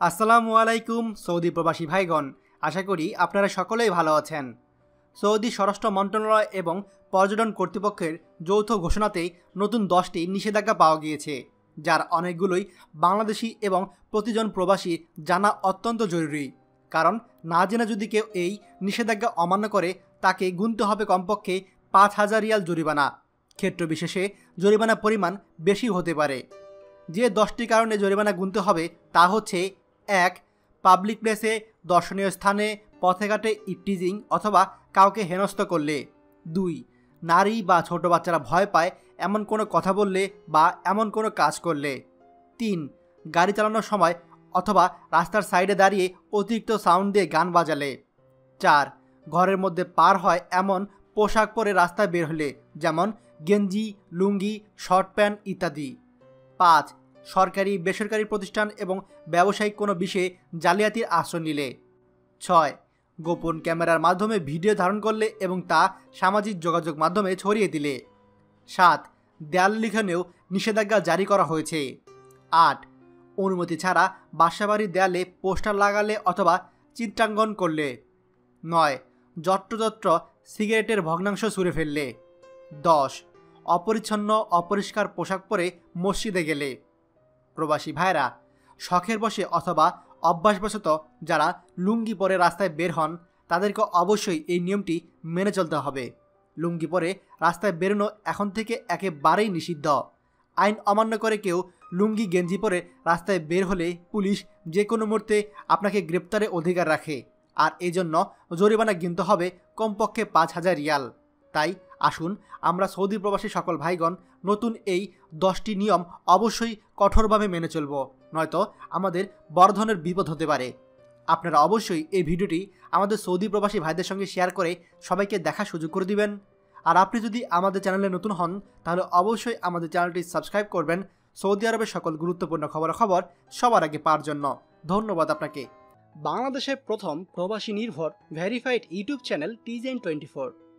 আসসালামু আলাইকুম, সৌদি প্রবাসী ভাইগণ। আশা করি আপনারা সকলেই ভালো আছেন। সৌদি স্বরাষ্ট্র মন্ত্রণালয় এবং পর্যটন কর্তৃপক্ষের যৌথ ঘোষণাতেই নতুন দশটি নিষেধাজ্ঞা পাওয়া গিয়েছে, যার অনেকগুলোই বাংলাদেশি এবং প্রতিজন প্রবাসী জানা অত্যন্ত জরুরি। কারণ না জেনে যদি কেউ এই নিষেধাজ্ঞা অমান্য করে, তাকে গুনতে হবে কমপক্ষে পাঁচ হাজার রিয়াল জরিমানা। ক্ষেত্র বিশেষে জরিমানা পরিমাণ বেশি হতে পারে। যে দশটি কারণে জরিমানা গুনতে হবে, তা হচ্ছে এক পাবলিক প্লেসে দর্শনীয় স্থানে, পথে ঘাটে ইপটিজিং অথবা কাউকে হেনস্থ করলে। দুই, নারী বা ছোট বাচ্চারা ভয় পায় এমন কোনো কথা বললে বা এমন কোনো কাজ করলে। তিন, গাড়ি চালানোর সময় অথবা রাস্তার সাইডে দাঁড়িয়ে অতিরিক্ত সাউন্ড দিয়ে গান বাজালে। চার, ঘরের মধ্যে পার হয় এমন পোশাক পরে রাস্তায় বের হলে, যেমন গেঞ্জি, লুঙ্গি শর্ট প্যান্ট ইত্যাদি। পাঁচ সরকারি, বেসরকারি প্রতিষ্ঠান এবং ব্যবসায়িক কোনো বিষয়ে জালিয়াতির আশ্রয় নিলে। ছয়, গোপন ক্যামেরার মাধ্যমে ভিডিও ধারণ করলে এবং তা সামাজিক যোগাযোগ মাধ্যমে ছড়িয়ে দিলে। সাত, দেয়াল লিখনেও নিষেধাজ্ঞা জারি করা হয়েছে। আট, অনুমতি ছাড়া বাসাবাড়ির দেয়ালে পোস্টার লাগালে অথবা চিত্রাঙ্কন করলে। নয় যত্রযত্র সিগারেটের ভগ্নাংশ ছুঁড়ে ফেললে। দশ, অপরিচ্ছন্ন, অপরিষ্কার পোশাক পরে মসজিদে গেলে। প্রবাসী ভাইরা শখের বসে অথবা অভ্যাসবশত যারা লুঙ্গি পরে রাস্তায় বের হন, তাদেরকে অবশ্যই এই নিয়মটি মেনে চলতে হবে। লুঙ্গি পরে রাস্তায় বেরোনো এখন থেকে একেবারেই নিষিদ্ধ। আইন অমান্য করে কেউ লুঙ্গি, গেঞ্জি পরে রাস্তায় বের হলে পুলিশ যে কোনো মুহূর্তে আপনাকে গ্রেপ্তারে অধিকার রাখে। আর এই জন্য জরিমানা গিনতে হবে কমপক্ষে পাঁচ হাজার রিয়াল। তাই আসুন আমরা সৌদি প্রবাসী সকল ভাইগণ নতুন এই দশটি নিয়ম অবশ্যই কঠোরভাবে মেনে চলব, নয়তো আমাদের বড় ধরনের বিপদ হতে পারে। আপনারা অবশ্যই এই ভিডিওটি আমাদের সৌদি প্রবাসী ভাইদের সঙ্গে শেয়ার করে সবাইকে দেখার সুযোগ করে দিবেন। আর আপনি যদি আমাদের চ্যানেলে নতুন হন, তাহলে অবশ্যই আমাদের চ্যানেলটি সাবস্ক্রাইব করবেন। সৌদি আরবের সকল গুরুত্বপূর্ণ খবরাখবর সবার আগে পাওয়ার জন্য। ধন্যবাদ আপনাকে। বাংলাদেশের প্রথম প্রবাসী নির্ভর ভেরিফাইড ইউটিউব চ্যানেল টিজেন টোয়েন্টি ফোর